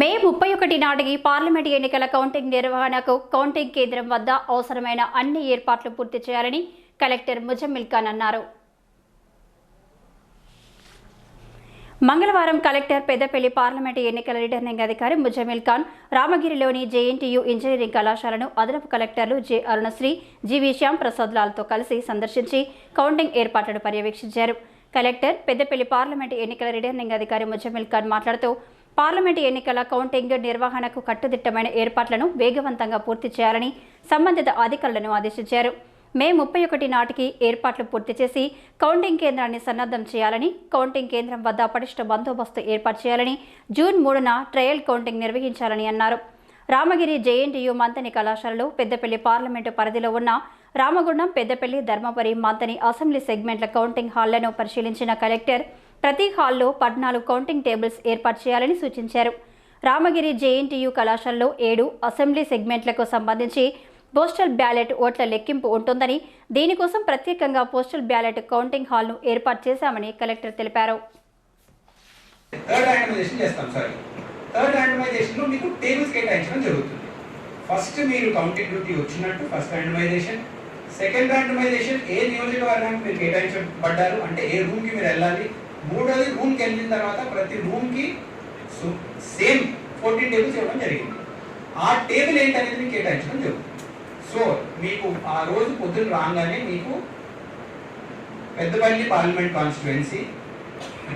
మే ముప్పై ఒకటి నాటికి పార్లమెంట్ ఎన్నికల కౌంటింగ్ నిర్వహణకు కౌంటింగ్ కేంద్రం వద్ద అవసరమైన అన్ని ఏర్పాట్లు పూర్తి చేయాలని కలెక్టర్ ముజమ్మిల్ ఖాన్ అన్నారు. మంగళవారం కలెక్టర్ పెద్దపల్లి పార్లమెంటు ఎన్నికల రిటర్నింగ్ అధికారి ముజమిల్ ఖాన్ రామగిరిలోని జేఎన్టీయూ ఇంజనీరింగ్ కళాశాలను అదనపు కలెక్టర్లు J Arunasri G V Shyam Prasad లాల్తో కలిసి సందర్శించి కౌంటింగ్ ఏర్పాట్లను పర్యవేక్షించారు. కలెక్టర్ పెద్దపల్లి పార్లమెంటు ఎన్నికల రిటర్నింగ్ అధికారి ముజమిల్ ఖాన్ మాట్లాడుతూ పార్లమెంటు ఎన్నికల కౌంటింగ్ నిర్వహణకు కట్టుదిట్టమైన ఏర్పాట్లను వేగవంతంగా పూర్తి చేయాలని సంబంధిత అధికారులను ఆదేశించారు. మే ముప్పై ఒకటి నాటికి ఏర్పాట్లు పూర్తి చేసి కౌంటింగ్ కేంద్రాన్ని సన్నద్ధం చేయాలని కౌంటింగ్ కేంద్రం వద్ద పటిష్ట బందోబస్తు ఏర్పాటు చేయాలని జూన్ మూడున ట్రయల్ కౌంటింగ్ నిర్వహించాలని అన్నారు. రామగిరి జేఎన్టీయు మంతని కళాశాలలో పెద్దపల్లి పార్లమెంటు పరిధిలో ఉన్న రామగుండం పెద్దపల్లి ధర్మపురి మంతని అసెంబ్లీ సెగ్మెంట్ల కౌంటింగ్ హాళ్ళను పరిశీలించిన కలెక్టర్ ప్రతి హాల్లో పద్నాలుగు కౌంటింగ్ టేబుల్స్ ఏర్పాటు చేయాలని సూచించారు. రామగిరి జేఎన్టీయూ కళాశాలలో ఏడు అసెంబ్లీ సెగ్మెంట్లకు సంబంధించి పోస్టల్ బ్యాలెట్ ఓట్ల లెక్కింపు ఉంటుందని దీనికోసం ప్రత్యేకంగా పోస్టల్ బ్యాలెట్ కౌంటింగ్ హాల్ను ఏర్పాటు చేశామని కలెక్టర్ తెలిపారు. థర్డ్ ర్యాండమైజేషన్ చేస్తాం సార్ థర్డ్ ర్యాండమైజేషన్ మీకు టేబుల్స్ కేటాయించడం జరుగుతుంది. ఫస్ట్ మీరు కౌంటింగ్ డ్యూటీ వచ్చినట్టు ఫస్ట్ ర్యాండమైజేషన్ సెకండ్ ర్యాండమైజేషన్ ఏ నియోజకవర్గానికి మీరు కేటాయించబడ్డారు? అంటే ఏ రూమ్కి మీరు వెళ్ళాలి? మూడోది రూమ్కి వెళ్ళిన తర్వాత ప్రతి రూమ్కి సేమ్ ఫోర్టీన్ టేబుల్స్ ఇవ్వడం జరిగింది. ఆ టేబుల్ ఏంటనేది మీకు కేటాయించడం జరుగుతుంది. సో మీకు ఆ రోజు పొద్దున్న రాగానే మీకు Peddapalli parliament constituency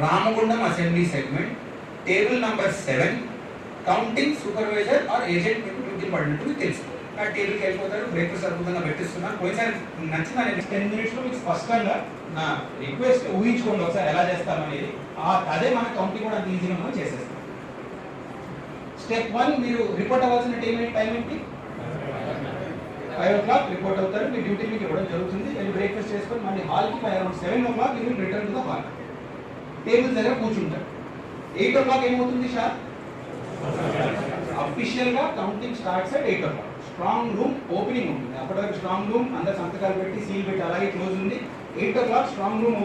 Ramagundam assembly segment table number seven counting supervisor or agent మీకు డ్యూటీ పడినట్టు మీకు తెలుసుకోవాలి ఆ టేబుల్కి వెళ్ళిపోతారు బ్రేక్ఫాస్ట్ అద్భుతంగా పెట్టిస్తున్నాను పోయినసారి నచ్చిందని టెన్ మినిట్స్లో మీకు స్పష్టంగా నా రిక్వెస్ట్ ఊహించుకోండి ఒకసారి ఎలా చేస్తాం అనేది ఆ- అదే మన కౌంటింగ్ కూడా అంత ఈజీగా మనం చేసేస్తాం. స్టెప్ వన్ మీరు రిపోర్ట్ అవ్వాల్సిన టైం టైం ఏంటి? ఫైవ్ ఓ క్లాక్ రిపోర్ట్ అవుతారు. మీ డ్యూటీ మీకు ఇవ్వడం జరుగుతుంది. వెళ్ళి బ్రేక్ఫాస్ట్ చేసుకొని మళ్ళీ హాల్కి five around seven o'clock మీరు return to the hall table దగ్గర కూర్చుంటారు. ఎయిట్ ఓ క్లాక్ ఏమవుతుంది షార్ అఫీషియల్గా counting starts at eight o'clock strong room opening ఉంటుంది. అప్పటి వరకు స్ట్రాంగ్ రూమ్ అందరు సంతకాలు పెట్టి సీల్ పెట్టి అలాగే క్లోజ్ ఉంది. Eight o'clock strong room